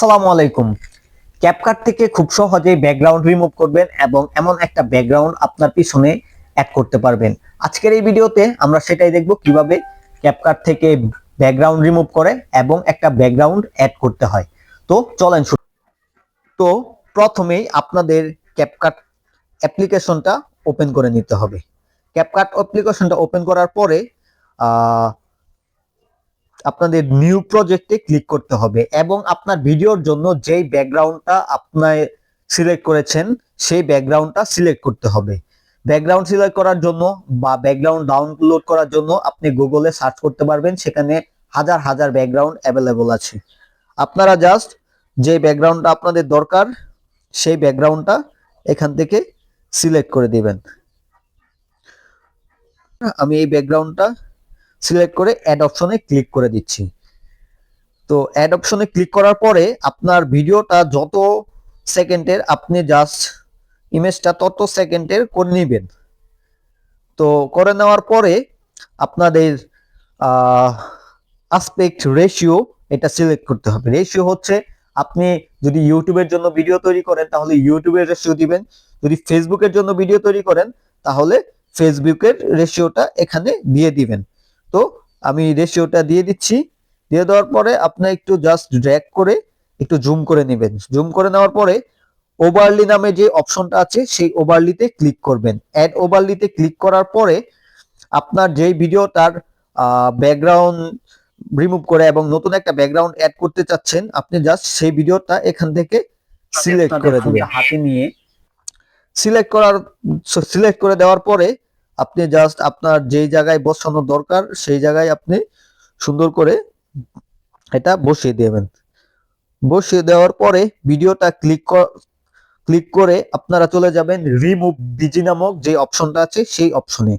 আসসালামু আলাইকুম। ক্যাপকাট থেকে খুব সহজেই ব্যাকগ্রাউন্ড রিমুভ করবেন এবং এমন একটা ব্যাকগ্রাউন্ড আপনার পিছনে অ্যাড করতে পারবেন। আজকের এই ভিডিওতে আমরা সেটাই দেখব কীভাবে ক্যাপকাট থেকে ব্যাকগ্রাউন্ড রিমুভ করে এবং একটা ব্যাকগ্রাউন্ড অ্যাড করতে হয়। তো চলেন শুরু। তো প্রথমেই আপনাদের ক্যাপকাট অ্যাপ্লিকেশনটা ওপেন করে নিতে হবে। ক্যাপকাট অ্যাপ্লিকেশনটা ওপেন করার পরে আপনাদের নিউ প্রজেক্টে ক্লিক করতে হবে এবং আপনার ভিডিওর জন্য যেই ব্যাকগ্রাউন্ডটা আপনার সিলেক্ট করেছেন, সেই ব্যাকগ্রাউন্ডটা সিলেক্ট করতে হবে। ব্যাকগ্রাউন্ড সিলেক্ট করার জন্য বা ব্যাকগ্রাউন্ড ডাউনলোড করার জন্য আপনি গুগলে সার্চ করতে পারবেন, সেখানে হাজার হাজার ব্যাকগ্রাউন্ড অ্যাভেলেবল আছে। আপনারা জাস্ট যে ব্যাকগ্রাউন্ডটা আপনাদের দরকার, সেই ব্যাকগ্রাউন্ডটা এখান থেকে সিলেক্ট করে দিবেন। আমি এই ব্যাকগ্রাউন্ডটা সিলেক্ট করে অ্যাড অপশনে ক্লিক করে দিচ্ছি। তো অ্যাড অপশনে ক্লিক করার পরে আপনার ভিডিওটা যত সেকেন্ডের আপনি জাস্ট ইমেজটা তত সেকেন্ডের করে নেবেন। তো করে নেওয়ার পরে আপনাদের আসপেক্ট রেশিও এটা সিলেক্ট করতে হবে। রেশিও হচ্ছে আপনি যদি ইউটিউবের জন্য ভিডিও তৈরি করেন তাহলে ইউটিউবের রেশিও দিবেন। যদি ফেসবুকের জন্য ভিডিও তৈরি করেন তাহলে ফেসবুকের রেশিওটা এখানে দিয়ে দিবেন। তো আমি রেশিওটা দিয়ে দিচ্ছি। দিয়ে দেওয়ার পরে আপনি একটু জাস্ট ড্র্যাগ করে একটু জুম করে নেবেন। জুম করে নেওয়ার পরে ওভারলি নামে যে অপশনটা আছে সেই ওভারলিতে ক্লিক করবেন। অ্যাড ওভারলিতে ক্লিক করার পরে আপনার যেই ভিডিওটার ব্যাকগ্রাউন্ড রিমুভ করে এবং নতুন একটা ব্যাকগ্রাউন্ড অ্যাড করতে চাচ্ছেন আপনি জাস্ট সেই ভিডিওটা এখান থেকে সিলেক্ট করে দিবেন। হাতে নিয়ে সিলেক্ট করার সিলেক্ট করে দেওয়ার পরে আপনি জাস্ট আপনার যেই জায়গায় বসানো দরকার, সেই জায়গায় আপনি সুন্দর করে এটা বসিয়ে দেবেন। বসিয়ে দেওয়ার পরে ভিডিওটা ক্লিক ক্লিক করে আপনারা চলে যাবেন রিমুভ বিজি নামক যে অপশনটা আছে, সেই অপশনে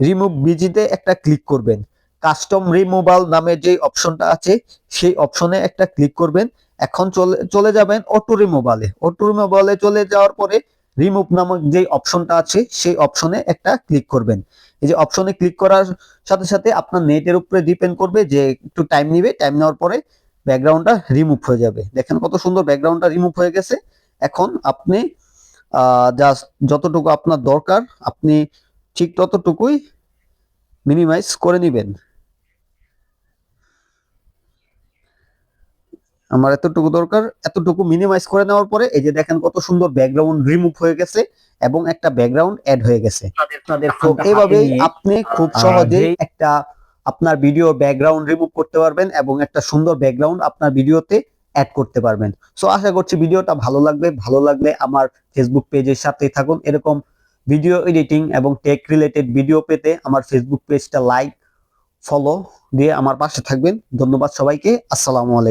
রিমুভ বিজিতে একটা ক্লিক করবেন। কাস্টম রিমুভাল নামের যে অপশনটা আছে, সেই অপশনে একটা ক্লিক করবেন। এখন চলে চলে যাবেন অটো রিমুভালে অটো রিমুভালে চলে যাওয়ার পরে রিমুভ নামক যে অপশনটা আছে, সেই অপশনে একটা ক্লিক করবেন। এই যে অপশনে ক্লিক করার সাথে সাথে আপনার নেটের উপরে ডিপেন্ড করবে যে একটু টাইম নিবে টাইম নেওয়ার পরে ব্যাকগ্রাউন্ডটা রিমুভ হয়ে যাবে। দেখেন কত সুন্দর ব্যাকগ্রাউন্ডটা রিমুভ হয়ে গেছে। এখন আপনি জাস্ট যতটুকু আপনার দরকার, আপনি ঠিক ততটুকুই মিনিমাইজ করে নেবেন। আমার এতটুকু দরকার এতটুকু মিনিমাইজ করে নেওয়ার পরে এই যে দেখেন কত সুন্দর ব্যাকগ্রাউন্ড রিমুভ হয়ে গেছে এবং একটা ব্যাকগ্রাউন্ড অ্যাড হয়ে গেছে। এইভাবেই আপনি খুব আহ, সহজেই একটা আপনার ভিডিও ব্যাকগ্রাউন্ড রিমুভ করতে পারবেন এবং একটা সুন্দর ব্যাকগ্রাউন্ড আপনার ভিডিওতে অ্যাড করতে পারবেন। সো আশা করছি ভিডিওটা ভালো লাগবে। ভালো লাগলে আমার ফেসবুক পেজের সাথেই থাকুন। এরকম ভিডিও এডিটিং এবং টেক রিলেটেড ভিডিও পেতে আমার ফেসবুক পেজটা লাইক ফলো দিয়ে আমার পাশে থাকবেন। ধন্যবাদ সবাইকে। আসসালামু আলাইকুম।